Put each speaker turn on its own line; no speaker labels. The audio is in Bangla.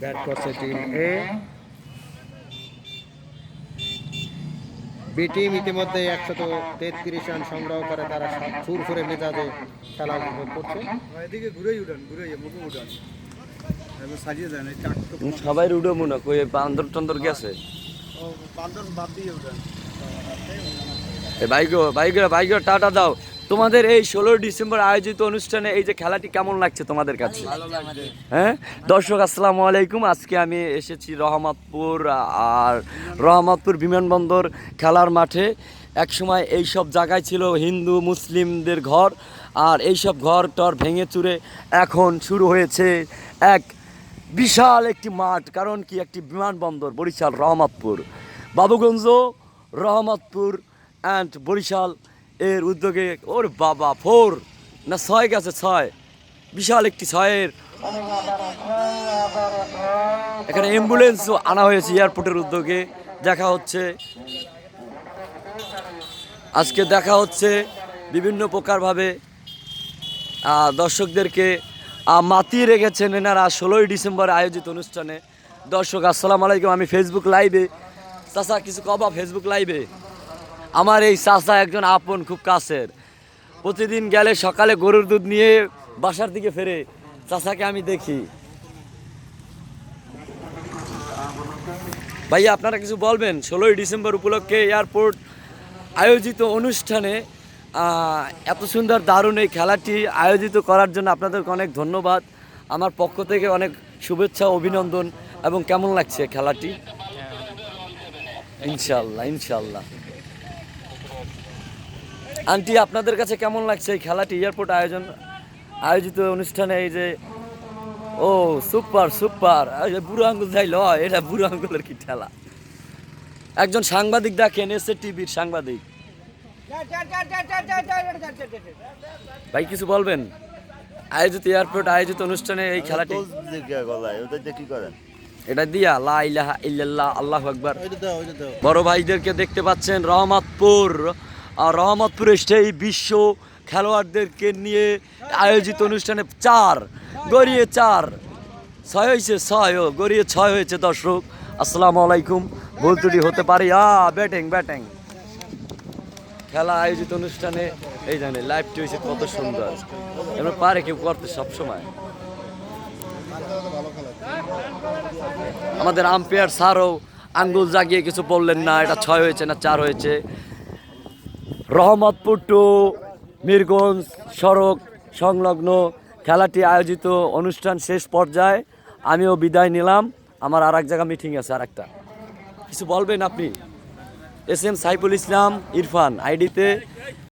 ব্যাট করছে টিম এ বি টিম ইতিমধ্যে একশত তেত্রিশ রান সংগ্রহ করে তারা ফুরফুরে মেজাজে খেলা উপভোগ করছে।
এদিকে ঘুরেই উঠান ঘুরেই মুখে উঠান। সাজিয়ে দেন
সবাই রুডো মনে কই বান্দর টন্দর গেছে
বান্দর বাদ দিয়ে উঠান।
বাইকো বাইকের বাইকের টাটা দাও। তোমাদের এই ষোলোই ডিসেম্বর আয়োজিত অনুষ্ঠানে এই যে খেলাটি কেমন লাগছে তোমাদের কাছে? হ্যাঁ? দর্শক আসসালামু আলাইকুম। আজকে আমি এসেছি রহমতপুর আর রহমতপুর বিমানবন্দর খেলার মাঠে। একসময় এই সব জায়গায় ছিল হিন্দু মুসলিমদের ঘর আর এই সব ঘর টর ভেঙে চুরে এখন শুরু হয়েছে এক বিশাল একটি মাঠ কারণ কি? একটি বিমানবন্দর বরিশাল রহমতপুর। বাবুগঞ্জ রহমতপুর অ্যান্ড বরিশাল এর উদ্যোগে ওর বাবা ফোর, না ছয় গেছে ছয়। বিশাল একটি ছয়ের। এখানে অ্যাম্বুলেন্সও আনা হয়েছে এয়ারপোর্টের উদ্যোগে। দেখা হচ্ছে। আজকে দেখা হচ্ছে বিভিন্ন প্রকারভাবে দর্শকদেরকে মাতিয়ে রেখেছেন এনারা ষোলোই ডিসেম্বর আয়োজিত অনুষ্ঠানে। দর্শক, আসসালামু আলাইকুম। আমি ফেসবুক লাইভে চাচা, কিছু কবা ফেসবুক লাইভে আমার এই চাচা একজন আপন খুব কাছের। প্রতিদিন গেলে সকালে গরুর দুধ নিয়ে বাসার দিকে ফেরে চাচাকে আমি দেখি। ভাইয়া, আপনারা কিছু বলবেন? ষোলোই ডিসেম্বর উপলক্ষে এয়ারপোর্ট আয়োজিত অনুষ্ঠানে এত সুন্দর, দারুণ এই খেলাটি আয়োজিত করার জন্য আপনাদেরকে অনেক ধন্যবাদ। আমার পক্ষ থেকে অনেক শুভেচ্ছা, অভিনন্দন এবং কেমন লাগছে খেলাটি? ইনশাল্লাহ ইনশাল্লাহ আন্টি আপনাদের কাছে কেমন লাগছে এই খেলাটি? এয়ারপোর্ট আয়োজন আয়োজিত অনুষ্ঠানে এই যে ও সুপার সুপার। বুড়ো আঙ্গুল যাইল এটা বুড়ো আঙ্গুলের কি ঠেলা? একজন সাংবাদিক দেখেন এসে টিভির সাংবাদিক। ভাই কিছু বলবেন? আয়োজিত এয়ারপোর্ট আয়োজিত অনুষ্ঠানে এই খেলাটি।
কি করেন?
এটা দিয়া লা ইলাহা ইল্লাল্লাহ আল্লাহু আকবার। বড় ভাইদেরকে দেখতে পাচ্ছেন রহমতপুর। আর রহমতপুরে সেই বিশ্ব খেলোয়াড়দেরকে নিয়ে আয়োজিত অনুষ্ঠানে চার, গড়িয়ে চার। ছয় হয়েছে, ছয়, ও গড়িয়ে ছয় হয়েছে দর্শক। আসসালামু আলাইকুম। ভুল ত্রুটি হতে পারে। আ, ব্যাটিং ব্যাটিং। খেলা আয়োজিত অনুষ্ঠানে, এই জানে লাইভটি হয়েছে কত সুন্দর। এবার পারে কেউ করতে সবসময়। আমাদের আম্পায়ার স্যারও আঙ্গুল জাগিয়ে কিছু বললেন না, এটা ছয় হয়েছে না চার হয়েছে। রহমতপুর টু মিরগঞ্জ সড়ক সংলগ্ন খেলাটি আয়োজিত অনুষ্ঠান শেষ পর্যায়ে আমিও বিদায় নিলাম। আমার আর এক জায়গা মিটিং আছে আর একটা কিছু বলবেন আপনি? এস এম সাইফুল ইসলাম, ইরফান, আইডিতে